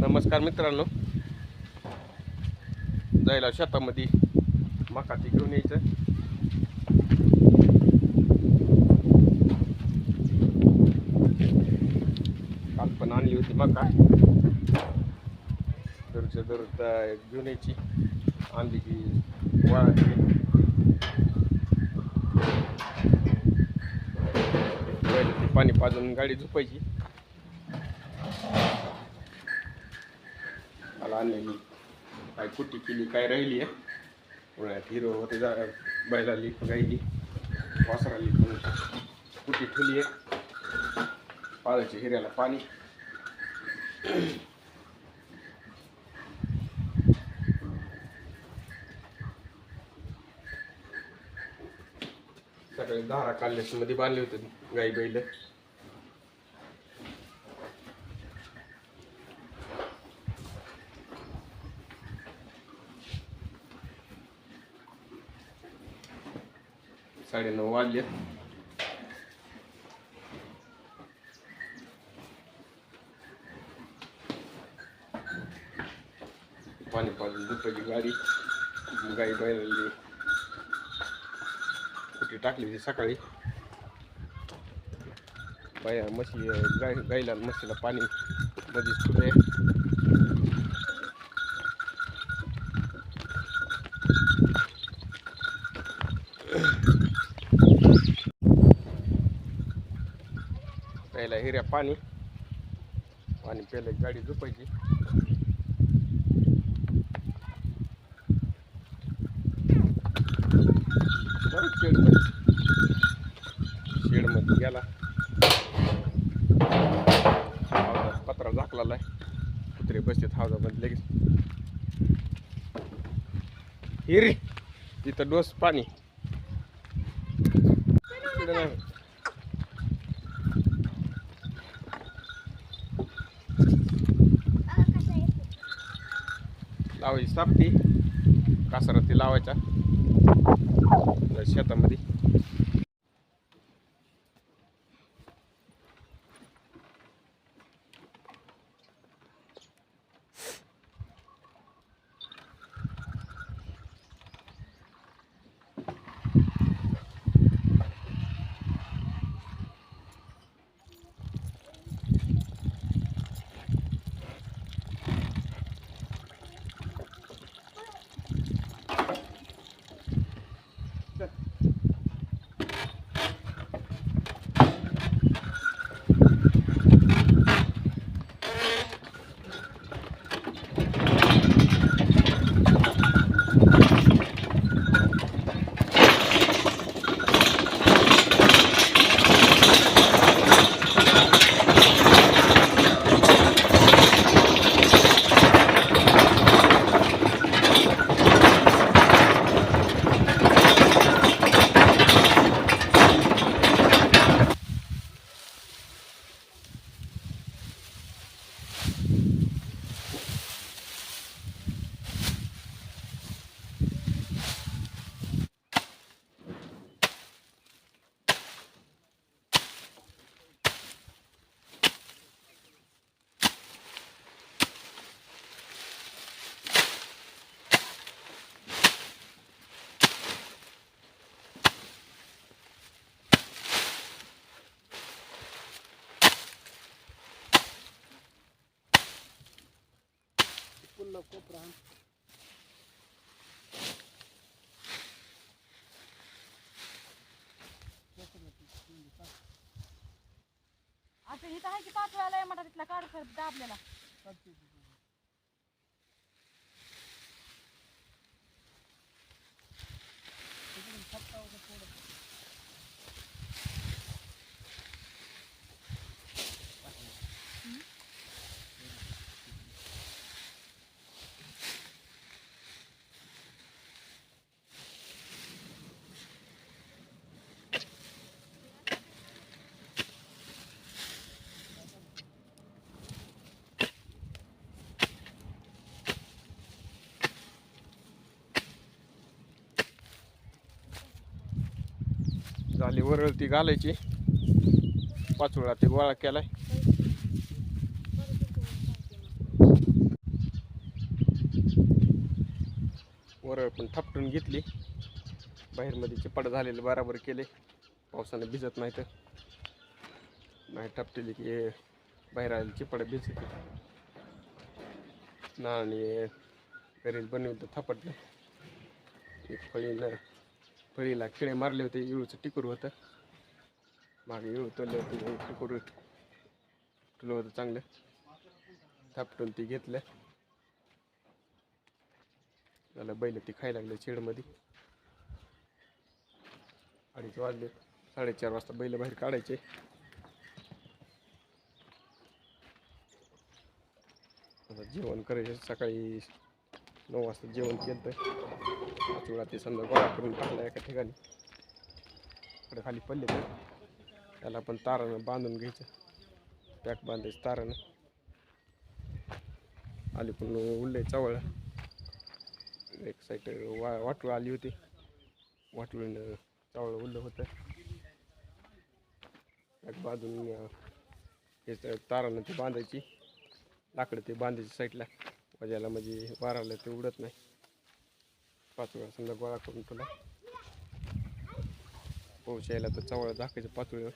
नमस्कार मित्रांनो. जायला शेतामध्ये मका ती घेऊन यायचं. काल पण आणली होती मका. दरच्या दर घेऊन यायची. आणली की वाळाची पाणी पाजून गाडी झोपायची. मला आणलेली काय कुट्टी केली काय राहिली आहे? उन्हाळ्यात हिरो होते जा बैलाली गायली वासराली पण कुट्टी ठेवली आहे? पाळायची हिऱ्याला पाणी. सकाळी धारा काढल्यास मध्ये बांधले होते गाई बैल. साडेनऊ वाजले पाणी पाजून दुपारी गाडी गाई बैलांनी कुठे टाकली होती सकाळी बाया म्हशी गाय गाईला आणि म्हशीला पाणी मध्येच सुरू आहे प्यायला हिऱ्या पाणी. पाणी प्यायला गाडी झोपायची. शेडमध्ये शेडमध्ये गेला. पत्रा झाकलेला आहे. कुत्रे हावजा हौदामध्ये लगेच. हिरी तिथं डोस पाणी. नाही लावायची सापटी कासाराती लावायच्या शेतामध्ये. पुन्हा कोपरा आता इथं आहे की पाच वेळाला म्हणा तिथला काढ सर दाबलेला. खाली वरळ ती घालायची. पाचोळा ते गोळा केलाय. वरळ पण थापटून घेतली. बाहेरमध्ये चिपड झालेलं बराबर केले. पावसाने भिजत नाही तर नाही टापटेली की बाहेर आले चिपड भिजत ना आणि घरी बनवलं थापटलं. एक फळी नाही फळीला किडे मारले होते इळूचं टिकूर होतं. मागे इळू तोडले होते टिकूर तुलं होतं चांगलं. थापटून ती घेतलं. झालं बैल ती खायला लागले शेडमध्ये अडीच वाजले. साडेचार वाजता बैल बाहेर काढायचे. आता जेवण करायचे. सकाळी नऊ वाजता जेवण केलं तर पाच वेळा ते समजा गोळा करून टाकला एका ठिकाणी इकडे खाली पडले तर त्याला पण तारानं बांधून घ्यायचं पॅक बांधायचं तारानं आली पण उरले चवळ एक साईड वा वाटूळ आली होती वाटूळीनं चावळ उरलं होतं पॅक बांधून हे तारानं ते बांधायची लाकडं ते बांधायची साईडला ज्याला म्हणजे वाराला ते उडत नाही. पाच वेळा समजा गोळा करून तुला. पाऊस यायला तर चवळा झाकायचं पाचोळीवर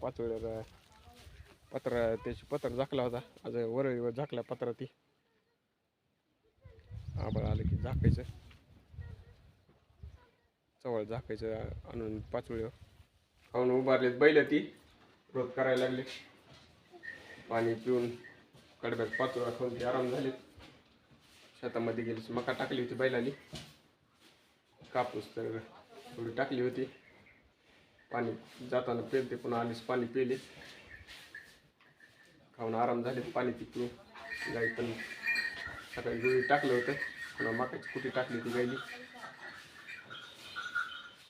पाचोळीवर पत्रा त्याची पत्र झाकला होता. आज वरळीवर झाकला पत्रा ती. आबळ आलं की झाकायचं. चवळ झाकायचं आणून पाचोळीवर खाऊन उभारलेत बैल ती. रोज करायला लागले. पाणी पिऊन. कडब्यात पाचोळा खाऊन ते आराम झाले शेतामध्ये गेली मका टाकली होती बैलांनी. कापूस तर थोडी टाकली होती. पाणी जाताना पेलते पुन्हा आलीच पाणी पेले. खाऊन आराम झाले पाणी ती गाई पण सकाळी गुळी टाकलं होतं पुन्हा मकाची कुटी टाकली ती गायली